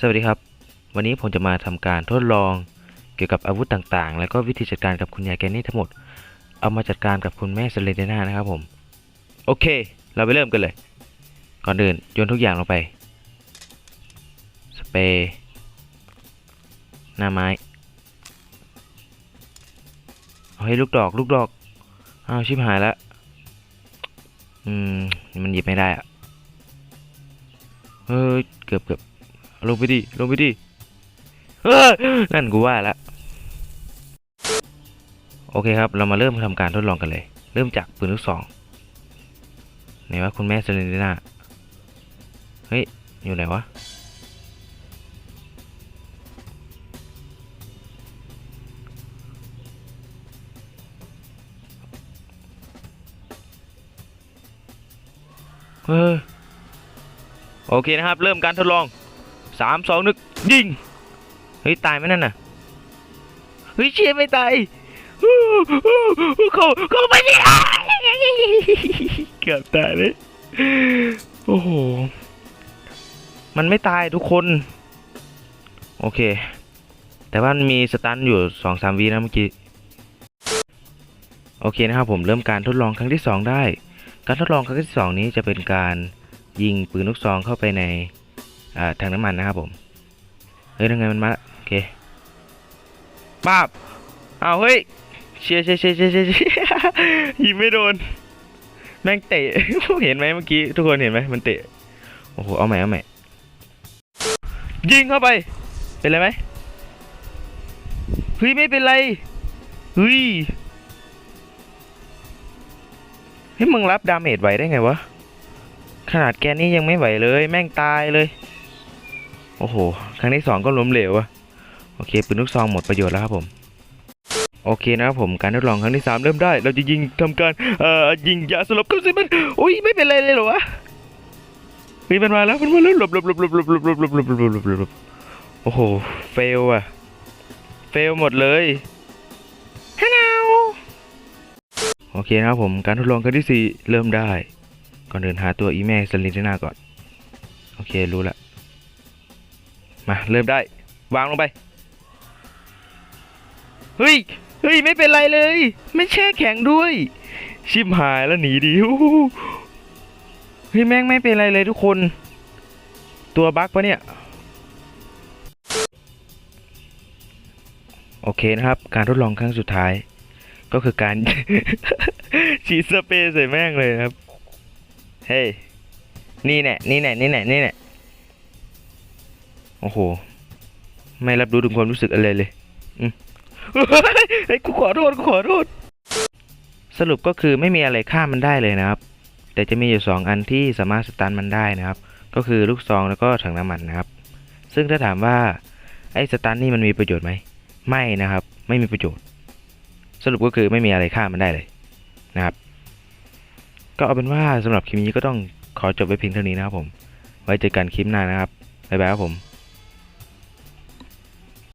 สวัสดีครับ วันนี้ผมจะมาทำการทดลองเกี่ยวกับอาวุธต่างๆ แล้วก็วิธีจัดการกับคุณยายแกนนี่ทั้งหมด เอามาจัดการกับคุณแม่เซเลเดน่านะครับผม โอเค เราไปเริ่มกันเลย ก่อนอื่นโยนทุกอย่างลงไป สเปรย์หน้าไม้เอาให้ลูกดอกลูกดอกอ้าวชิบหายแล้วอืมมันหยิบไม่ได้อะเฮ้ยเกือบเกือบ ลงไปดิลงไปดิเออนั่นกูว่าละโอเคครับ เรามาเริ่มทำการทดลองกันเลย เริ่มจากปืนลูกซองไหนวะคุณแม่เซเลนติน่าเฮ้ย อยู่ไหนวะเฮ้ยโอเคนะครับ เริ่มการทดลอง สามสองนึกยิง เฮ้ย ตายไหมนั่นน่ะ เฮ้ยเชียร์ไม่ตายเขาเขาไม่ได้เกือบตายเลยโอ้โห มันไม่ตายทุกคน โอเค แต่ว่ามันมีสตันอยู่สองสามวีนะเมื่อกี้ โอเคนะครับผมเริ่มการทดลองครั้งที่สองได้ การทดลองครั้งที่สองนี้จะเป็นการยิงปืนลูกซองเข้าไปใน อ่าทางน้ำมันนะครับผมเฮ้ยยังไงมันมาโอเคป้าบอ้าวเฮ้ยเชียร์เชียร์เชียร์เชียร์เชียร์ยิงไม่โดนแม่งเตะเห็นไหมเมื่อกี้ทุกคนเห็นไหมมันเตะโอ้โหเอาใหม่เอาใหม่ยิงเข้าไปเป็นไรไหมเฮ้ยไม่เป็นไรเฮ้ยเฮ้ยมึงรับดาเมจไหวได้ไงวะขนาดแกนี่ยังไม่ไหวเลย แม่งตายเลย โอ้โห ครั้งที่สองก็ล้มเหลวอะโอเคปืนลูกซองหมดประโยชน์แล้วครับผม โอเคนะครับผมการทดลองครั้งที่สามเริ่มได้ เราจะยิงทำการเอ่อยิงยาสลบเข้าสิมันอุ้ยไม่เป็นไรเลยเหรอวะเฮ้ยมันมาแล้วมันมาแล้วหลบหลบหลบหลบหลบหลบหลบหลบหลบหลบหลบหลบโอ้โหเฟลอะเฟลหมดเลยฮัลโหลโอเคนะครับผมการทดลองครั้งที่สี่เริ่มได้ ก่อนเดินหาตัวอีแม่สลินติน่าก่อน โอเครู้ละ มาเริ่มได้ วางลงไป เฮ้ย เฮ้ย ไม่เป็นไรเลย ไม่แช่แข็งด้วย ชิบหายแล้วหนีดีฮู้ฮู้เฮ้ยแม่งไม่เป็นไรเลยทุกคน ตัวบั๊กปะเนี่ย โอเคนะครับ การทดลองครั้งสุดท้าย ก็คือการ ฉีดสเปรย์ใส่แม่งเลยครับ เฮ้ย นี่แน่นี่แน่นี่แน่นี่แน่ โอ้โห ไม่รับรู้ถึงความรู้สึกอะไรเลยอืมเฮ้ยกูขอโทษกูขอโทษสรุปก็คือไม่มีอะไรฆ่ามันได้เลยนะครับ แต่จะมีอยู่สองอันที่สามารถสตันมันได้นะครับ ก็คือลูกซองแล้วก็ถังน้ำมันนะครับ ซึ่งถ้าถามว่าไอ้สตันนี่มันมีประโยชน์ไหมไม่นะครับ ไม่มีประโยชน์ สรุปก็คือไม่มีอะไรฆ่ามันได้เลยนะครับ ก็เอาเป็นว่าสำหรับคลิปนี้ก็ต้องขอจบไว้เพียงเท่านี้นะครับผม ไว้เจอกันคลิปหน้านะครับบ๊ายบายครับผม